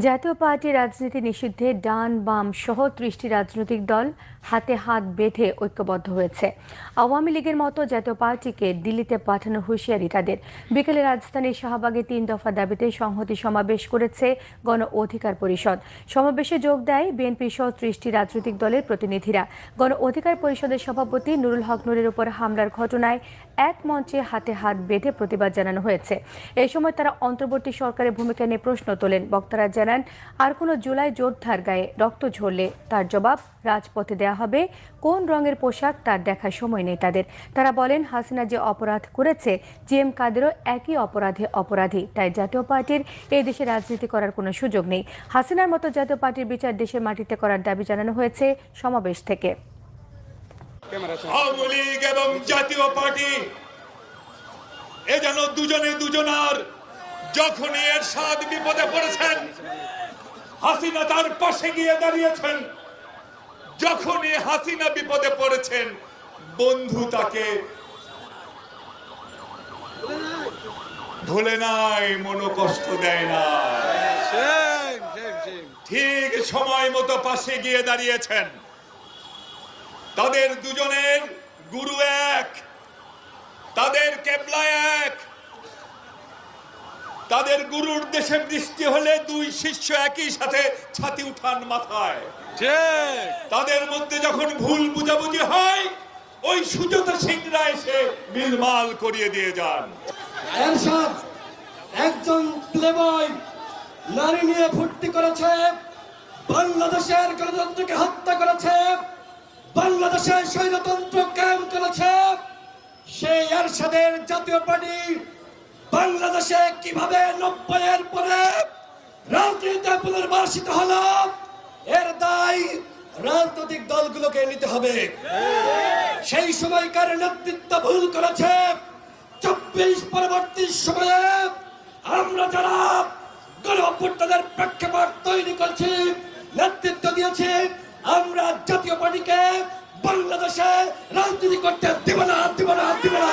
জাতীয় পার্টি রাজনীতি নিষিদ্ধে ডান বাম সহ ত্রিশটি রাজনৈতিক দল হাতে হাত বেঁধে ঐক্যবদ্ধ হয়েছে। আওয়ামী লীগের মতো জাতীয় পার্টিকে দিল্লিতে পাঠানোর হুঁশিয়ারি তাদের। বিকেলে রাজধানীর শাহবাগে তিন দফা দাবিতে সংহতি সমাবেশ করেছে গণ অধিকার পরিষদ। সমাবেশে যোগ দেয় বিএনপি সহ ত্রিশটি রাজনৈতিক দলের প্রতিনিধিরা। গণ অধিকার পরিষদের সভাপতি নুরুল হক নুরের উপর হামলার ঘটনায় এক মঞ্চে হাতে হাত বেঁধে প্রতিবাদ জানানো হয়েছে। এই সময় তারা অন্তর্বর্তী সরকারের ভূমিকা নিয়ে প্রশ্ন তোলেন। বক্তারা জানান, আর কোনো জুলাই যোদ্ধার গায়ে রক্ত ঝরলে তার জবাব রাজপথে দেয়া হবে। কোন রঙের পোশাক তার দেখার সময় নেই তাদের। তারা বলেন, হাসিনা যে অপরাধ করেছে, জি এম কাদেরও একই অপরাধে অপরাধী। তাই জাতীয় পার্টির এই দেশে রাজনীতি করার কোনো সুযোগ নেই। হাসিনার মতো জাতীয় পার্টির বিচার দেশের মাটিতে করার দাবি জানানো হয়েছে সমাবেশ থেকে। জাতীয় পার্টি, এ যেন দুজনে দুজনার যখনই এর সাদ বিপদে পড়েছেন, হাসিনা তার পাশে গিয়ে দাঁড়িয়েছেন যখনই হাসিনা বিপদে পড়েছেন, বন্ধু তাকে ভুলে নাই মনো কষ্ট দেয় না. ঠিক সময় মতো পাশে গিয়ে দাঁড়িয়েছেন তাদের দুজনের গুরু এক তাদের কেবলা এক তাদের গুরুর দেশে বৃষ্টি হলে দুই শিষ্য একই সাথে ছাতি উঠান মাথায়। ঠিক। তাদের মধ্যে যখন ভুল বুঝাবুঝি হয় ওই সুজাতা সিংরা এসে মিলমাল করিয়ে দিয়ে যান। এরশাদ একজন প্লেবয় নারী নিয়ে ফুর্তি করেছে বাংলাদেশের গণতন্ত্রকে হত্যা করেছে বাংলাদেশের স্বৈরতন্ত্র কায়েম করেছে সেই এরশাদের জাতীয় পার্টি বাংলাদেশে কীভাবে নব্বইয়ের পরে রাজনীতিতে পুনর্বাসিত হলো, এর দায় রাজনৈতিক দলগুলোকে নিতে হবে। সেই সময়কার নেতৃত্ব ভুল করেছে। চব্বিশ পরবর্তী সময়ে আমরা যারা গণ অভ্যুত্থানের প্রেক্ষাপট তৈরি করছি, নেতৃত্ব দিয়েছি, আমরা জাতীয় পার্টিকে বাংলাদেশে রাজনীতি করতে দিব না দিব না দিব না।